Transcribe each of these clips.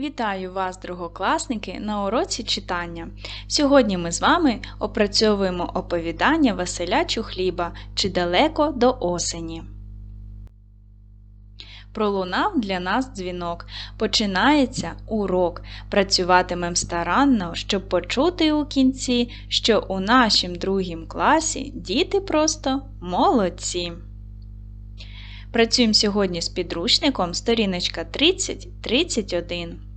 Вітаю вас, другокласники, на уроці читання. Сьогодні ми з вами опрацьовуємо оповідання Василя Чухліба Чи далеко до осені. Пролунав для нас дзвінок. Починається урок. Працюватимем старанно, щоб почути у кінці, що у нашім другім класі діти просто молодці. Працюємо сьогодні з підручником сторіночка 30-31.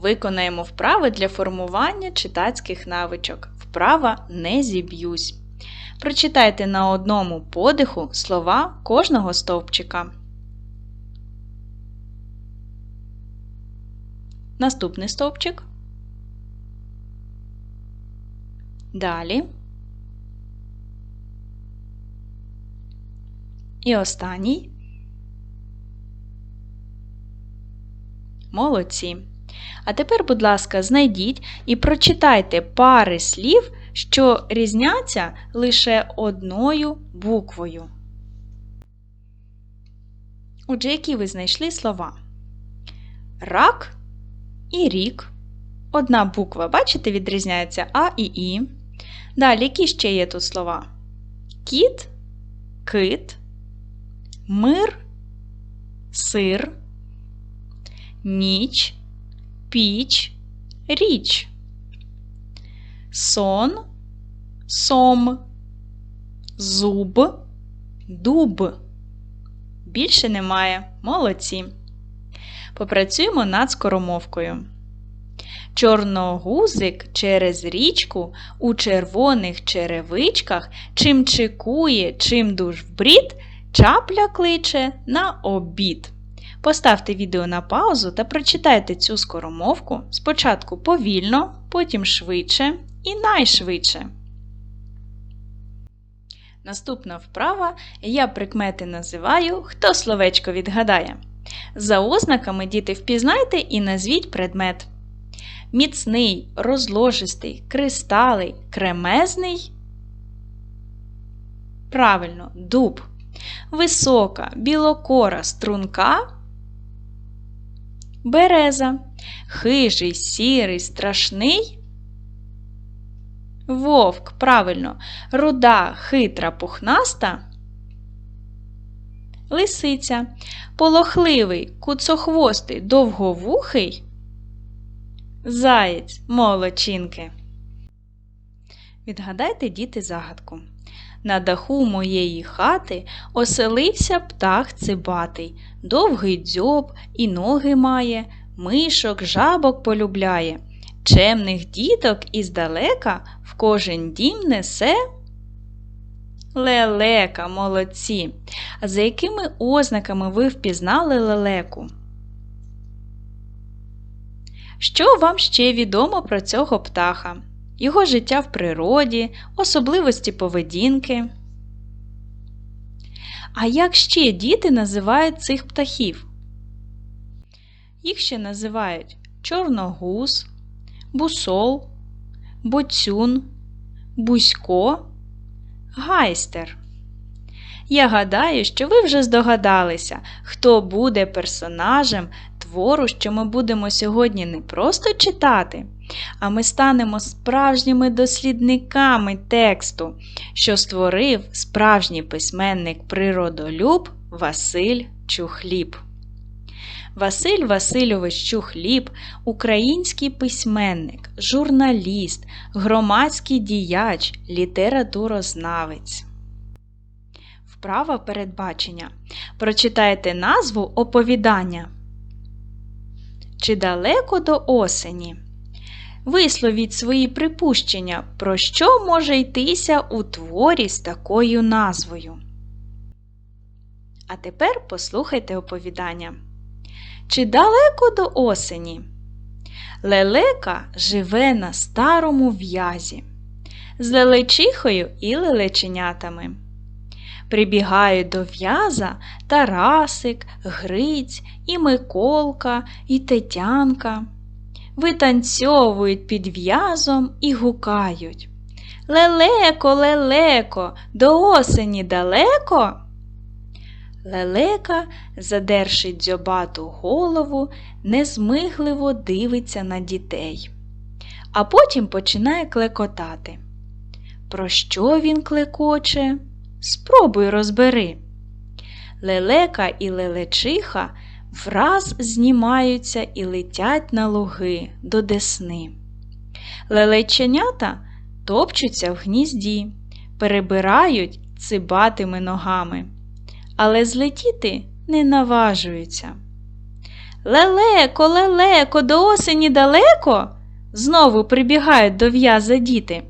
Виконаємо вправи для формування читацьких навичок. Вправа не зіб'юсь. Прочитайте на одному подиху слова кожного стовпчика. Наступний стовпчик. Далі. І останній. Молодці. А тепер, будь ласка, знайдіть і прочитайте пари слів, що різняться лише одною буквою. Отже, які ви знайшли слова? Рак і рік. Одна буква, бачите, відрізняється А і І. Далі, які ще є тут слова? Кіт, кит, мир, сир, ніч, піч, річ, сон, сом, зуб, дуб. Більше немає. Молодці. Попрацюємо над скоромовкою. Чорногузик через річку у червоних черевичках чим чекує, чим дуж в чапля кличе на обід. Поставте відео на паузу та прочитайте цю скоромовку спочатку повільно, потім швидше і найшвидше. Наступна вправа я прикмети називаю Хто словечко відгадає. За ознаками діти впізнайте і назвіть предмет. Міцний, розложистий, кристалий, кремезний. Правильно, дуб. Висока, білокора струнка. Береза. Хижий, сірий, страшний. Вовк. Правильно. Руда, хитра, пухнаста. Лисиця. Полохливий, куцохвостий, довговухий. Заєць, молодчинки. Відгадайте, діти, загадку. На даху моєї хати оселився птах цибатий, довгий дзьоб і ноги має, мишок, жабок полюбляє. Чемних діток іздалека в кожен дім несе. Лелека, молодці. А за якими ознаками ви впізнали лелеку? Що вам ще відомо про цього птаха? Його життя в природі, особливості поведінки? А як ще діти називають цих птахів? Їх ще називають чорногуз, бусол, боцюн, бусько, гайстер. Я гадаю, що ви вже здогадалися, хто буде персонажем твору, що ми будемо сьогодні не просто читати, а ми станемо справжніми дослідниками тексту, що створив справжній письменник природолюб Василь Чухліб. Василь Васильович Чухліб український письменник, журналіст, громадський діяч, літературознавець. Вправа передбачення. Прочитайте назву оповідання. Чи далеко до осені? Висловіть свої припущення, про що може йтися у творі з такою назвою. А тепер послухайте оповідання. Чи далеко до осені? Лелека живе на старому в'язі, з лелечихою і лелеченятами. Прибігають до в'яза Тарасик, Гриць, і Миколка, і Тетянка. Витанцьовують під в'язом і гукають. Лелеко, лелеко, до осені далеко? Лелека, задерши дзьобату голову, незмигливо дивиться на дітей, а потім починає клекотати. Про що він клекоче? Спробуй розбери. Лелека і лелечиха враз знімаються і летять на луги до десни. Лелеченята топчуться в гнізді, перебирають цибатими ногами, але злетіти не наважуються. Лелеко, лелеко, до осені далеко. Знову прибігають до в'яза діти.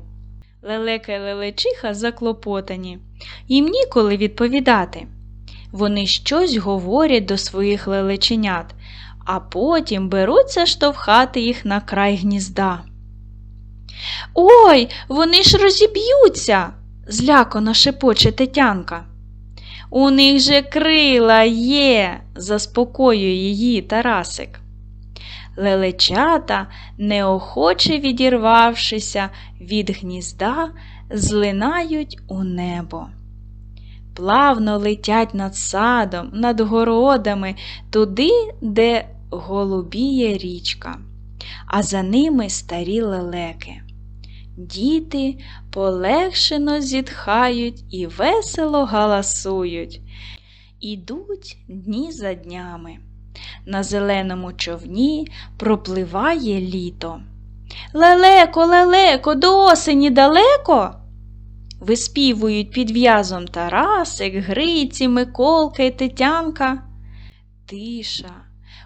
Лелека й лелечиха заклопотані, їм ніколи відповідати. Вони щось говорять до своїх лелеченят, а потім беруться штовхати їх на край гнізда. Ой, вони ж розіб'ються, злякано шепоче Тетянка. У них же крила є, заспокоює її Тарасик. Лелечата, неохоче відірвавшися від гнізда, злинають у небо. Плавно летять над садом, над городами, туди, де голубіє річка, а за ними старі лелеки. Діти полегшено зітхають і весело галасують. Ідуть дні за днями. На зеленому човні пропливає літо. Лелеко, лелеко, до осені далеко. Виспівують під в'язом Тарасик, Гриці, Миколка й Тетянка. Тиша.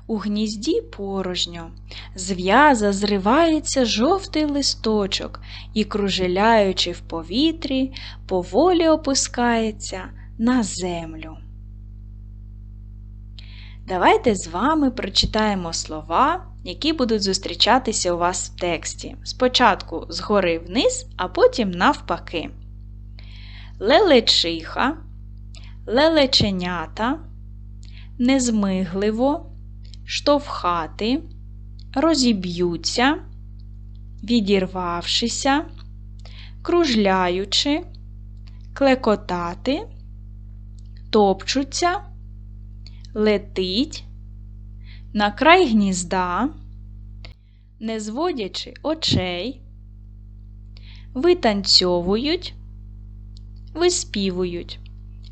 У гнізді порожньо, з в'яза зривається жовтий листочок і, кружеляючи в повітрі, поволі опускається на землю. Давайте з вами прочитаємо слова, які будуть зустрічатися у вас в тексті. Спочатку згори вниз, а потім навпаки. Лелечиха, лелеченята, незмигливо, штовхати, розіб'ються, відірвавшися, кружляючи, клекотати, топчуться летить на край гнізда, не зводячи очей, витанцьовують, виспівують.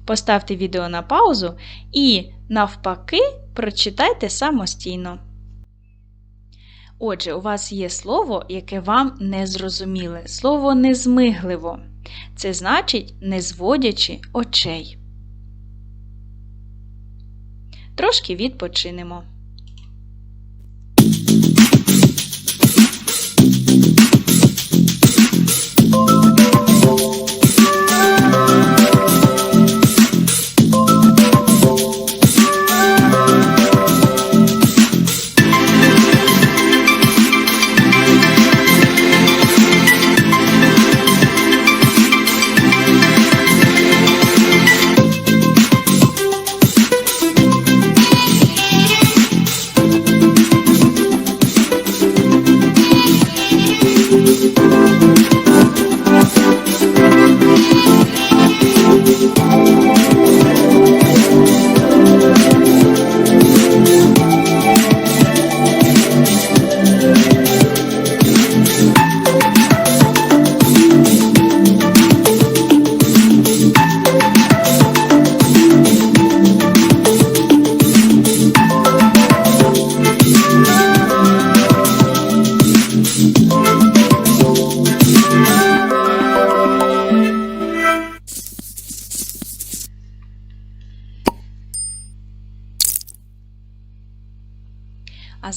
Поставте відео на паузу і, навпаки, прочитайте самостійно. Отже, у вас є слово, яке вам не зрозуміле. Слово незмигливо. Це значить не зводячи очей. Трошки відпочинемо.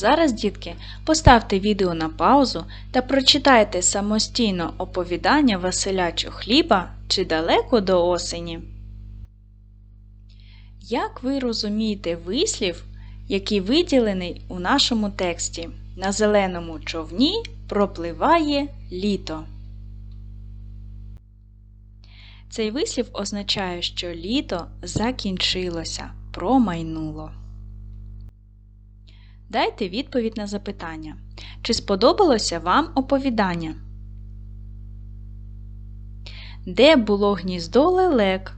Зараз, дітки, поставте відео на паузу та прочитайте самостійно оповідання Василя Чухліба чи далеко до осені. Як ви розумієте вислів, який виділений у нашому тексті? На зеленому човні пропливає літо. Цей вислів означає, що літо закінчилося, промайнуло. Дайте відповідь на запитання. Чи сподобалося вам оповідання? Де було гніздо лелек?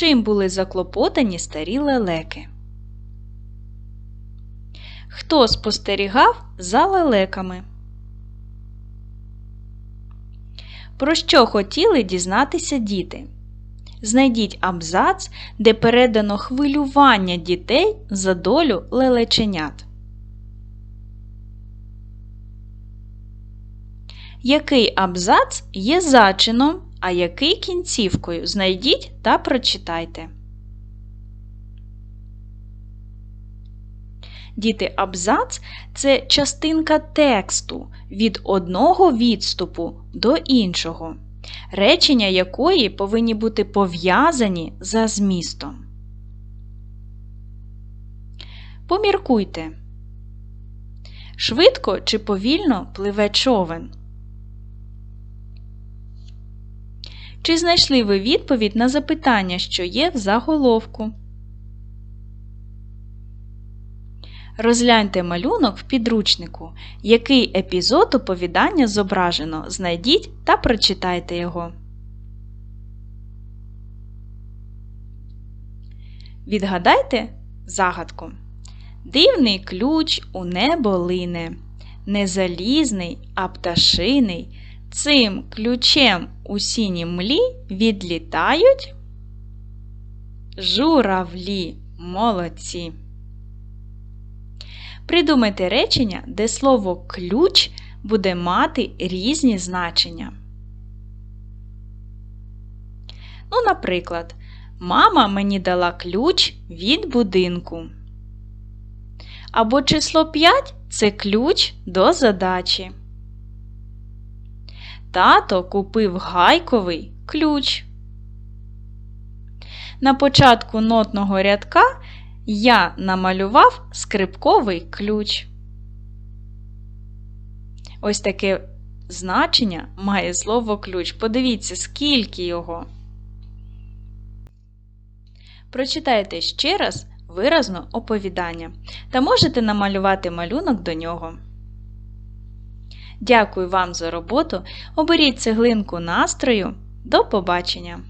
чим були заклопотані старі лелеки? Хто спостерігав за лелеками? Про що хотіли дізнатися діти? Знайдіть абзац, де передано хвилювання дітей за долю лелеченят. Який абзац є зачином, а який кінцівкою? Знайдіть та прочитайте. Діти, абзац це частинка тексту від одного відступу до іншого, речення якої повинні бути пов'язані за змістом. Поміркуйте. Швидко чи повільно пливе човен? Чи знайшли ви відповідь на запитання, що є в заголовку? Розгляньте малюнок в підручнику. Який епізод оповідання зображено? Знайдіть та прочитайте його. Відгадайте загадку. Дивний ключ у небо лине, не залізний, а пташиний. Цим ключем у сіні млі відлітають журавлі молодці. Придумайте речення, де слово ключ буде мати різні значення. Ну, наприклад, мама мені дала ключ від будинку. Або число 5 це ключ до задачі. Тато купив гайковий ключ. На початку нотного рядка я намалював скрипковий ключ. Ось таке значення має слово ключ. Подивіться, скільки його. Прочитайте ще раз виразно оповідання та можете намалювати малюнок до нього. Дякую вам за роботу. Оберіть цеглинку настрою. До побачення!